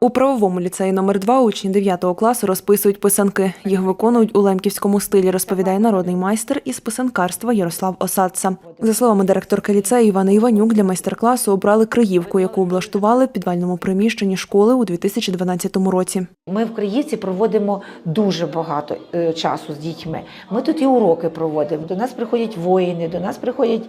У правовому ліцеї номер 2 учні 9 класу розписують писанки. Їх виконують у лемківському стилі, розповідає народний майстер із писанкарства Ярослав Осадца. За словами директорки ліцею Івани Іванюк, для майстер-класу обрали криївку, яку облаштували в підвальному приміщенні школи у 2012 році. Ми в Криївці проводимо дуже багато е, часу з дітьми. Ми тут і уроки проводимо. До нас приходять воїни, до нас приходять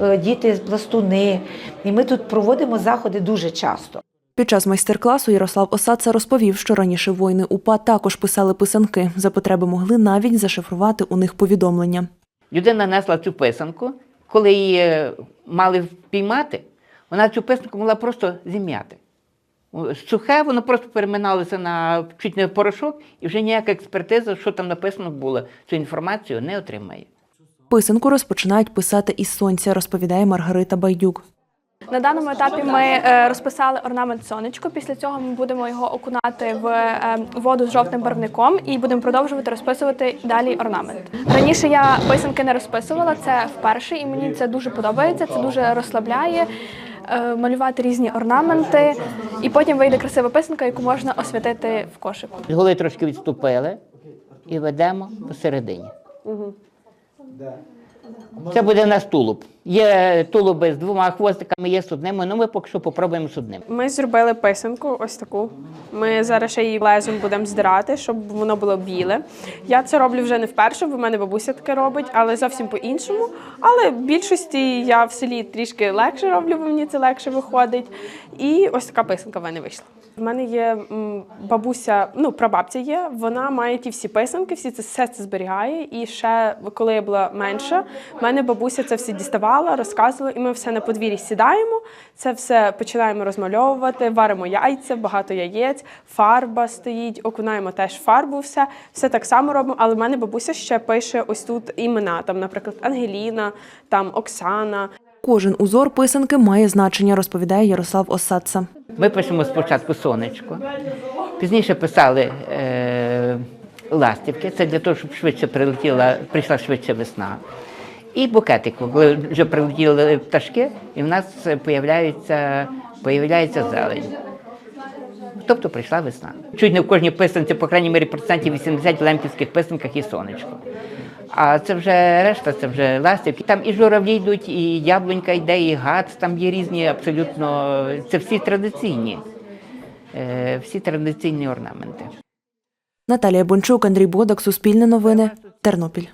е, діти пластуни. І ми тут проводимо заходи дуже часто. Під час майстер-класу Ярослав Осадца розповів, що раніше воїни УПА також писали писанки. За потреби могли навіть зашифрувати у них повідомлення. Людина несла цю писанку, коли її е, мали впіймати, вона цю писанку могла просто зім'яти. Сухе, воно просто переминалося на чуть не порошок, і вже ніяка експертиза, що там написано було, цю інформацію не отримає. Писанку розпочинають писати із сонця, розповідає Маргарита Байдюк. На даному етапі ми е, розписали орнамент сонечко. Після цього ми будемо його окунати в е, воду з жовтим барвником і будемо продовжувати розписувати далі орнамент. Раніше я писанки не розписувала, це вперше, і мені це дуже подобається. Це дуже розслабляє. е, Малювати різні орнаменти, і потім вийде красива писанка, яку можна освятити в кошику. Голи трошки відступили і ведемо посередині. Це буде в нас тулуб. Є тулуби з двома хвостиками, є з одним, ну ми поки що попробуємо з одним. Ми зробили писанку, ось таку. Ми зараз ще її лезом будемо здирати, щоб воно було біле. Я це роблю вже не вперше, бо в мене бабуся таке робить, але зовсім по-іншому. Але в більшості я в селі трішки легше роблю, бо мені це легше виходить. І ось така писанка в мене вийшла. В мене є бабуся, ну прабабця є. Вона має ті всі писанки, всі це все це зберігає. І ще коли я була менша, в мене бабуся це все діставала, розказувала, і ми все на подвір'ї сідаємо. Це все починаємо розмальовувати, варимо яйця, багато яєць, фарба стоїть, окунаємо теж фарбу, все, все так само робимо. Але в мене бабуся ще пише ось тут імена, там, наприклад, Ангеліна, там Оксана. Кожен узор писанки має значення, розповідає Ярослав Осадца. Ми пишемо спочатку сонечко, пізніше писали е, ластівки, це для того, щоб швидше прилетіла, прийшла швидше весна. І букетик, коли вже прилетіли пташки, і в нас появляється, появляється зелень. Тобто прийшла весна. Чуть не в кожній писанці, по крайній мірі, процентів 80 в лемківських писанках є сонечко. А це вже решта, це вже ластівки. Там і журавлі йдуть, і яблунька йде, і гад, там є різні абсолютно. Це всі традиційні, е, всі традиційні орнаменти. Наталія Бончук, Андрій Бодак, Суспільне новини, Тернопіль.